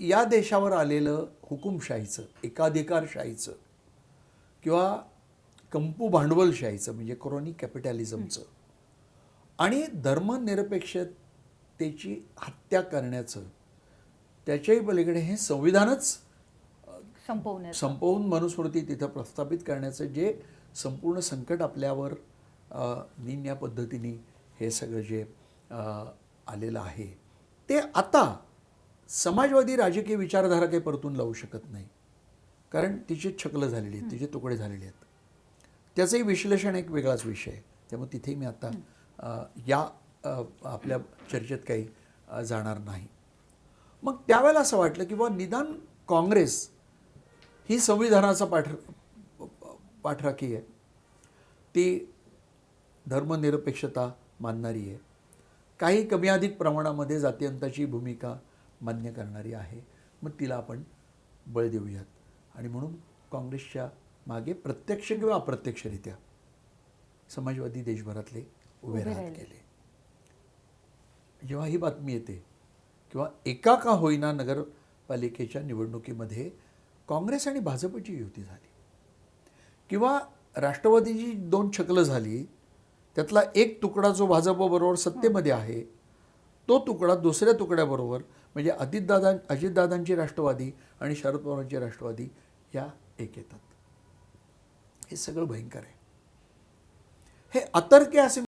या देशावर आलेलं हुकुमशाहीचं एकाधिकारशाहीचं किंवा कंपू भांडवलशाहीचं म्हणजे क्रॉनिक कॅपिटॅलिझमचं आणि धर्मनिरपेक्षतेची हत्या करण्याचं त्याच्याही पलीकडे हे संविधानच संपवण्यात संपवून मनुस्मृती तिथं प्रस्थापित करण्याचं जे संपूर्ण संकट आपल्यावर निन्या पद्धतीने हे सगळं जे आलेलं आहे. ते आता समाजवादी राजकीय विचारधारा काही परतून लावू शकत नाही. कारण तिची छकलं झालेली आहेत तिचे तुकडे झालेले आहेत. त्याचंही विश्लेषण एक वेगळाच विषय आहे. त्यामुळे तिथेही मी आता या आपल्या चर्चेत काही जाणार नाही. मग त्यावेळेला असं वाटलं की बुवा निदान काँग्रेस ही संविधानाचा पाठ पाठराखी आहे. ती धर्मनिरपेक्षता मानणारी आहे. काही कमी अधिक प्रमाणामध्ये जातीयंताची भूमिका मान्य करणारी आहे. मग तिला आपण बळ देऊयात. आणि म्हणून काँग्रेसच्या मागे प्रत्यक्ष किंवा अप्रत्यक्षरित्या समाजवादी देशभरातले उभे राहत. गेले. जेव्हा ही बातमी येते किंवा एका का होईना नगरपालिकेच्या निवडणुकीमध्ये काँग्रेस आणि भाजपची युती झाली. किंवा राष्ट्रवादीची दोन छकलं झाली त्यातला एक तुकडा जो भाजपबरोबर सत्तेमध्ये आहे तो तुकडा दुसऱ्या तुकड्याबरोबर म्हणजे अजितदादा अजितदादांची राष्ट्रवादी आणि शरद पवारांची राष्ट्रवादी या एक येतात. हे सगळं भयंकर आहे. हे अतर्क्य असे